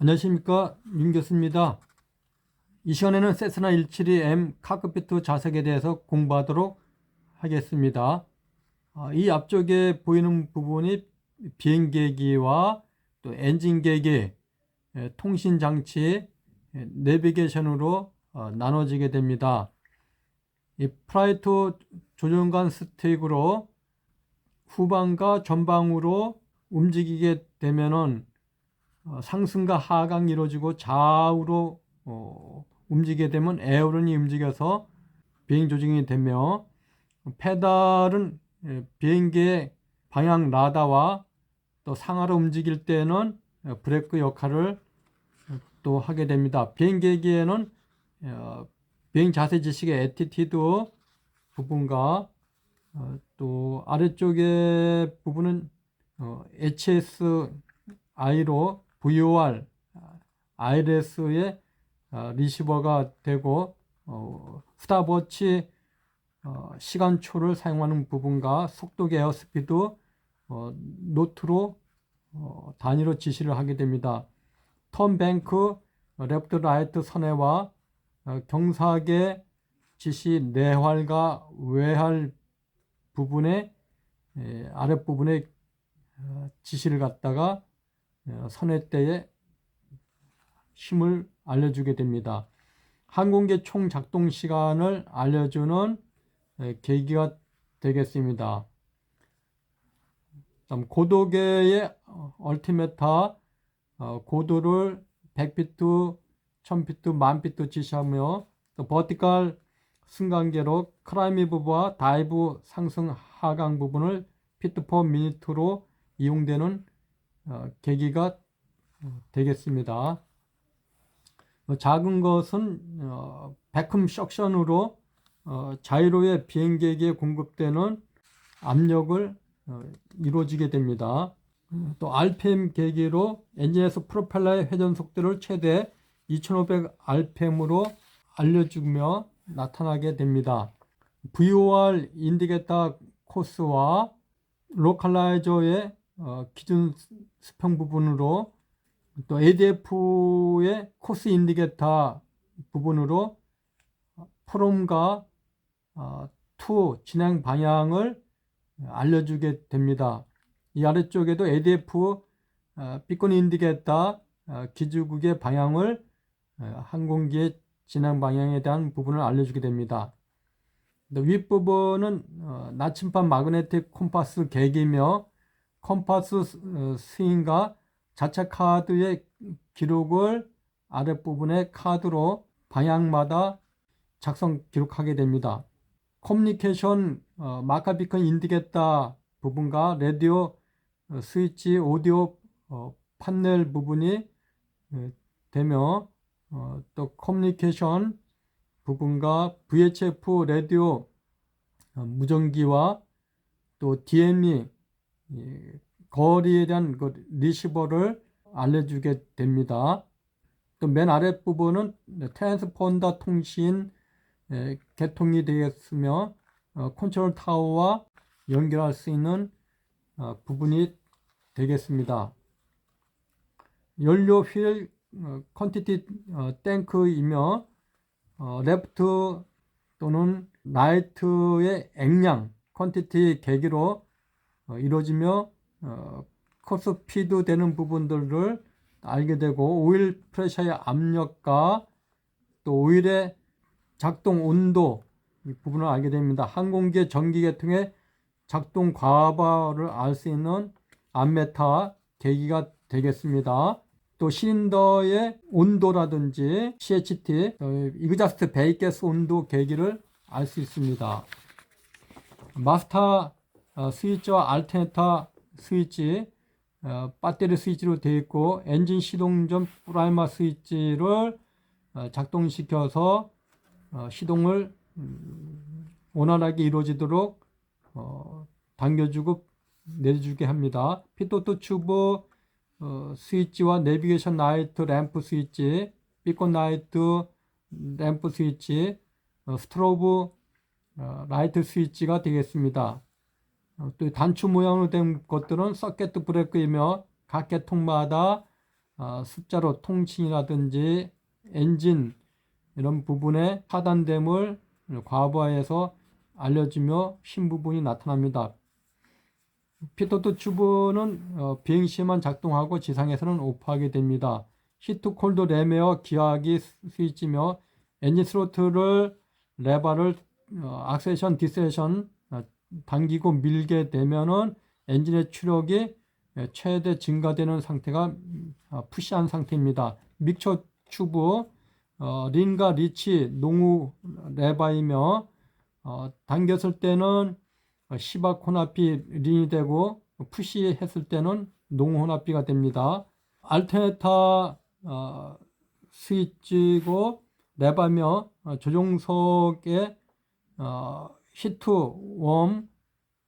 안녕하십니까 윤 교수입니다. 이 시간에는 세스나 172M 카크피트 좌석에 대해서 공부하도록 하겠습니다. 아, 이 앞쪽에 보이는 부분이 비행계기와 또 엔진계기, 예, 통신장치, 예, 내비게이션으로 어, 나눠지게 됩니다. 이 프라이트 조종관 스틱으로 후방과 전방으로 움직이게 되면은 어, 상승과 하강이 이루어지고 좌우로 어, 움직이게 되면 에어론이 움직여서 비행 조정이 되며 페달은 예, 비행기의 방향 라다와 또 상하로 움직일 때는 어, 브레이크 역할을 어, 또 하게 됩니다. 비행기에는 어, 비행 자세 지식의 에티티드 부분과 어, 또 아래쪽의 부분은 어, HS I로 VOR, IRS의 어, 리시버가 되고 어, 스탑워치 어, 시간초를 사용하는 부분과 속도 계어 스피드 어, 노트로 어, 단위로 지시를 하게 됩니다. 턴뱅크, 레프트 라이트 선회와 어, 경사계 지시 내활과 외활 부분의 어, 지시를 갖다가 어, 선회대에 힘을 알려주게 됩니다. 항공기 총 작동 시간을 알려주는 에, 계기가 되겠습니다. 고도계의 어, 얼티메타 어, 고도를 100피트, 1000피트, 1000피트 지시하며 또 버티컬 승강계로 크라이미브와 다이브 상승 하강 부분을 피트 퍼 미니트로 이용되는 어, 계기가 어, 되겠습니다. 어, 작은 것은 어, 베컴 석션으로 어, 자이로의 비행기에게 공급되는 압력을 어, 이루어지게 됩니다. 음, 또 RPM 계기로 엔진에서 프로펠러의 회전 속도를 최대 2500 RPM으로 알려주며 나타나게 됩니다. VOR 인디게터 코스와 로컬라이저의 어, 기준 수평 부분으로 또 ADF의 코스 인디게터 부분으로 프롬과 어, 투 진행 방향을 알려주게 됩니다. 이 아래쪽에도 ADF 어, 비건 인디게터 어, 기주국의 방향을 어, 항공기의 진행 방향에 대한 부분을 알려주게 됩니다. 또 윗부분은 어, 나침반 마그네틱 콤파스 계기며 콤파스 어, 스윙과 자체 카드의 기록을 아랫부분의 카드로 방향마다 작성 기록하게 됩니다. 커뮤니케이션 어, 마카 비컨 인디게터 부분과 라디오 어, 스위치 오디오 어, 판넬 부분이 어, 되며 어, 또 커뮤니케이션 부분과 VHF 라디오 어, 무전기와 또 DME 예, 거리에 대한 그 리시버를 알려주게 됩니다. 또맨 아랫부분은 트랜스폰더 통신 예, 개통이 되겠으며 어, 컨트롤 타워와 연결할 수 있는 어, 부분이 되겠습니다. 연료 휠 어, 탱크이며 어, 레프트 또는 라이트의 액량 퀀티티 계기로 어, 이루어지며 어, 코스 피드 되는 부분들을 알게 되고 오일 프레셔의 압력과 또 오일의 작동 온도 이 부분을 알게 됩니다. 항공기의 전기 계통의 작동 과부를 알 수 있는 암메타 계기가 되겠습니다. 또 실린더의 온도라든지 CHT, 어, 이그자스트 베이게스 온도 계기를 알 수 있습니다. 마스터 어, 스위치와 알테네타 스위치, 어, 배터리 스위치로 되어 있고 엔진 시동 전 프라이머 스위치를 어, 작동시켜서 어, 시동을 음, 원활하게 이루어지도록 어, 당겨주고 내려주게 합니다. 피토트 튜브 어, 스위치와 내비게이션 라이트 램프 스위치, 비콘 라이트 램프 스위치, 어, 스트로브 어, 라이트 스위치가 되겠습니다. 어, 또 단추 모양으로 된 것들은 서켓 브레이크이며 각 계통마다 아, 숫자로 통칭이라든지 엔진 이런 부분에 차단됨을 과부하에서 알려주며 신부분이 나타납니다. 피토트 튜브는 어, 비행 시에만 작동하고 지상에서는 오프하게 됩니다. 히트 콜드 레메어 기하기 스위치며 엔진 스로틀을 레버를 어, 악세션 디세션 어, 당기고 밀게 되면은 엔진의 추력이 예, 최대 증가되는 상태가 어, 푸시한 상태입니다. 믹처 튜브 어, 린과 리치 농후 레바이며 어, 당겼을 때는 시바 혼합비 린이 되고 푸시했을 때는 농후 혼합비가 됩니다. 알테네타 어, 스위치고 레바며 어, 조종석에 어, 히트, 웜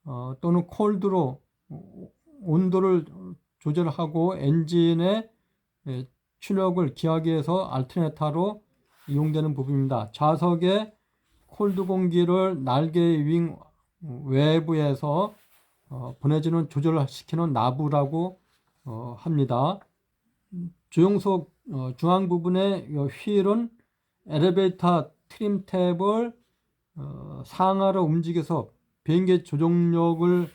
어, 또는 콜드로 온도를 조절하고 엔진의 예, 출력을 기하기 위해서 알터네타로 이용되는 부분입니다. 좌석에 콜드 공기를 날개의 윙 외부에서 어, 보내주는 조절을 시키는 나부라고 어, 합니다. 조종석 어, 중앙 부분의 이 휠은 엘리베이터 트림 탭을 어, 상하로 움직여서 비행기 조종력을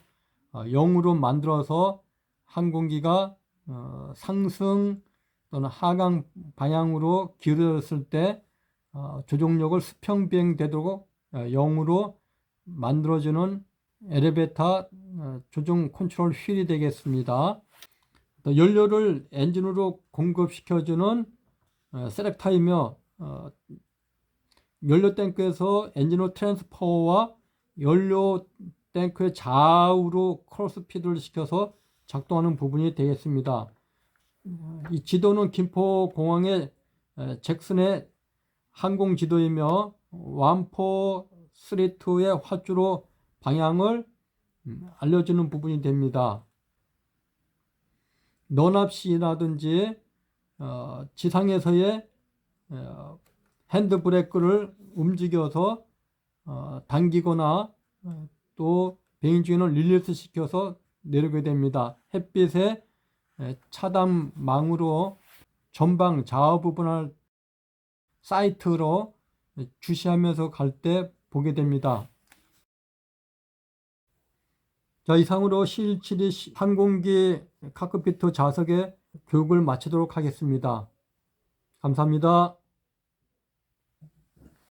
어, 0으로 만들어서 항공기가 어, 상승 또는 하강 방향으로 기울어졌을 때 어, 조종력을 수평 비행되도록 어, 0으로 만들어주는 엘리베이터 어, 조종 컨트롤 휠이 되겠습니다. 또 연료를 엔진으로 공급시켜주는 어, 셀렉타이며 어, 연료 탱크에서 엔진으로 트랜스퍼와 연료 탱크의 좌우로 크로스피드를 시켜서 작동하는 부분이 되겠습니다. 이 지도는 김포 공항의 에, 잭슨의 항공 지도이며 완포 32의 화주로 방향을 음, 알려주는 부분이 됩니다. 너납시라든지 어, 지상에서의 어, 핸드 브레이크를 움직여서 어, 당기거나 어, 또 비행 중에는 릴리스 시켜서 내리게 됩니다. 햇빛에 에, 차단망으로 전방 좌우 부분을 사이트로 주시하면서 갈 때 보게 됩니다. 자, 이상으로 C172 항공기 카크피트 좌석에 교육을 마치도록 하겠습니다. 감사합니다.